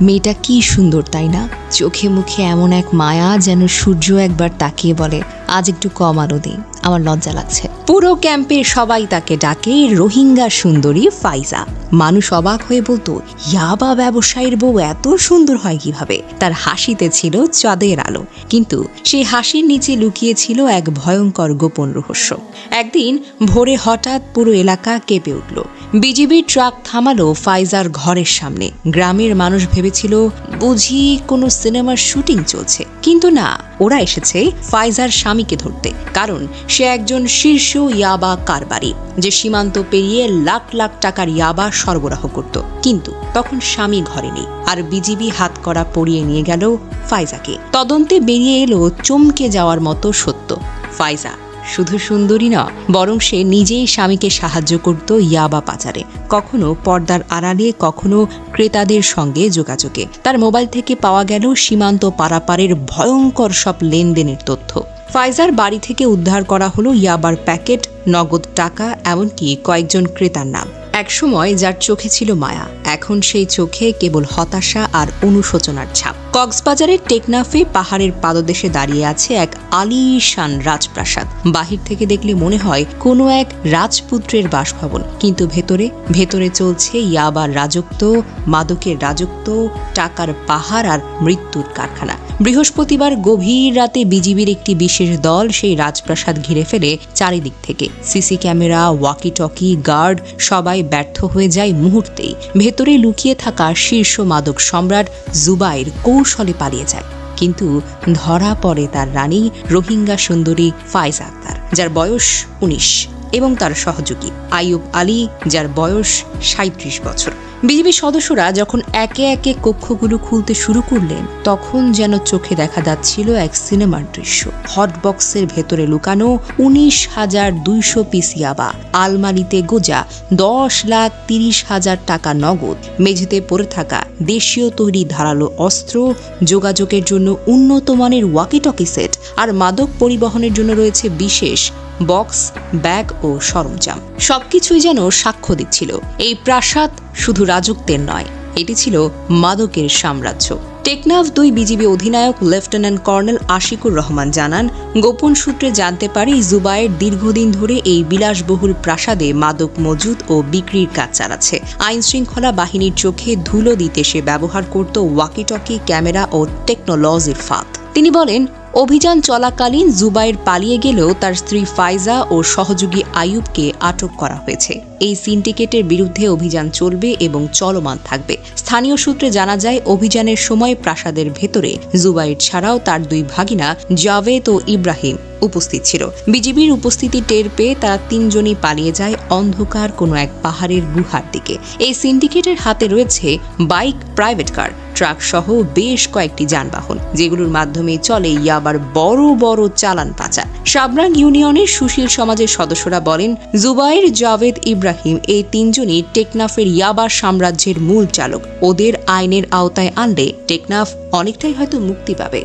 মেয়েটা কি সুন্দর, তাই না? চোখে মুখে এমন এক মায়া যেন সূর্য একবার তাকিয়ে বলে, আজ একটু কম আলো দিই আমার লজ্জা লাগছে। পুরো ক্যাম্পে সবাই তাকে ডাকে রোহিঙ্গা সুন্দরী ফাইজা। মানুষ অবাক হয়ে বলতো ইয়াবা ব্যবসায়ীর বউ এত সুন্দর হয় কীভাবে? তার হাসিতে ছিল চাঁদের আলো। কিন্তু সেই হাসির নিচে লুকিয়ে ছিল এক ভয়ঙ্কর গোপন রহস্য। একদিন ভোরে হঠাৎ পুরো এলাকা কেঁপে উঠল। বিজিবি ট্রাক থামালো ফাইজার ঘরের সামনে। গ্রামের মানুষ ভেবেছিল, বুঝি কোনো সিনেমার শুটিং চলছে। কিন্তু না, ওরা এসেছে ফাইজার স্বামীকে ধরতে। কারণ সে একজন শীর্ষ ইয়াবা কারবারি, যে সীমান্ত পেরিয়ে লাখ লাখ টাকার ইয়াবা সরবরাহ করত। কিন্তু তখন স্বামী ঘরে নেই। আর বিজিবি হাত করা পড়িয়ে নিয়ে গেল ফাইজাকে। তদন্তে বেরিয়ে এলো চমকে যাওয়ার মতো সত্য। ফাইজা শুধু সুন্দরী না বরং সে নিজেই স্বামীকে সাহায্য করত ইয়াবা পাচারে। কখনো পর্দার আড়ালে, কখনো ক্রেতাদের সঙ্গে যোগাযোগে। তার মোবাইল থেকে পাওয়া গেল সীমান্ত পারাপারের ভয়ঙ্কর সব লেনদেনের তথ্য। ফাইজার বাড়ি থেকে উদ্ধার করা হলো ইয়াবার প্যাকেট, নগদ টাকা, এমনকি কয়েকজন ক্রেতার নাম। একসময় যার চোখে ছিল মায়া। এখন সেই চোখে কেবল হতাশা আর অনুশোচনার ছাপ। কক্সবাজারের টেকনাফে পাহাড়ের পাদদেশে দাঁড়িয়ে আছে এক আলিশান রাজপ্রাসাদ। বাহির থেকে দেখলে মনে হয় কোনো এক রাজপুত্রের বাসভবন। কিন্তু ভেতরে ভেতরে চলছে ইয়াবার রাজত্ব, মাদকের রাজত্ব, টাকার পাহাড় আর মৃত্যুর কারখানা। বৃহস্পতিবার গভীর রাতে বিজিবির একটি বিশেষ দল সেই রাজপ্রাসাদ ঘিরে ফেলে চারিদিক থেকে। CC camera walkie talkie guard সবাই ব্যর্থ হয়ে যায় মুহূর্তেই। ভেতরে লুকিয়ে থাকা শীর্ষ মাদক সম্রাট জুবাইর কৌশলে পালিয়ে যায়। কিন্তু ধরা পড়ে তার রানী রোহিঙ্গা সুন্দরী ফাইজ আক্তার, যার বয়স উনিশ। এবং তার সহযোগী আইয়ুব আলী, যার বয়স সাঁত্রিশ বছর। বিজেপি সদস্যরা যখন একে একে কক্ষগুলো খুলতে শুরু করলেন, তখন যেন চোখে দেখা যাচ্ছিল এক সিনেমার দৃশ্য। হটবক্সের ভেতরে লুকানো উনিশ হাজার দুইশো পিস ইয়াবা আলমারিতে গোজা দশ লাখ তিরিশ হাজার টাকা নগদ, মেঝেতে পড়ে থাকা দেশীয় তৈরি ধারালো অস্ত্র, যোগাযোগের জন্য উন্নত মানের ওয়াকিটকি সেট আর মাদক পরিবহনের জন্য রয়েছে বিশেষ বক্স, ব্যাগ ও সরঞ্জাম। সবকিছুই যেন সাক্ষ্য দিচ্ছিল। এই প্রাসাদ শুধু রাজত্বের নয়, এটি ছিল মাদকের সাম্রাজ্য। টেকনাফ দুই বিজিবি অধিনায়ক লেফটেন্যান্ট কর্নেল আশিকুর রহমান জানান, গোপন সূত্রে জানতে পারি জুবাইয়ের দীর্ঘদিন ধরে এই বিলাসবহুল প্রাসাদে মাদক মজুদ ও বিক্রির কাজ চালাচ্ছে। আইন শৃঙ্খলা বাহিনীর চোখে ধুলো দিতে সে ব্যবহার করত ওয়াকিটকি ক্যামেরা ও টেকনোলজির ফাঁদ। তিনি বলেন অভিযান চলাকালীন জুবাইর পালিয়ে গেলেও তার স্ত্রী ফাইজা ও সহযোগী আয়ুবকে আটক করা হয়েছে। এই সিন্ডিকেটের বিরুদ্ধে অভিযান চলবে এবং চলমান থাকবে। স্থানীয় সূত্রে জানা যায়, অভিযানের সময় প্রাসাদের ভেতরে জুবাইর ছাড়াও তার দুই ভাগিনা জাভেদ ও ইব্রাহিম উপস্থিত ছিল। বিজিবির উপস্থিতি টের পেয়ে তারা তিনজনই পালিয়ে যায় অন্ধকার কোনো এক পাহাড়ের গুহার দিকে। এই সিন্ডিকেটের হাতে রয়েছে বাইক, প্রাইভেট কার, ট্রাক সহ বেশ কয়েকটি যানবাহন, যেগুলোর মাধ্যমে চলে ইয়াবার বড় বড় চালান পাচার। সাবরাং ইউনিয়নের সুশীল সমাজের সদস্যরা বলেন, জুবাইর জাভেদ ইব্রাহিম এই তিনজনই টেকনাফের ইয়াবার সাম্রাজ্যের মূল চালক। ওদের আইনের আওতায় আনলে টেকনাফ অনেকটাই হয়তো মুক্তি পাবে।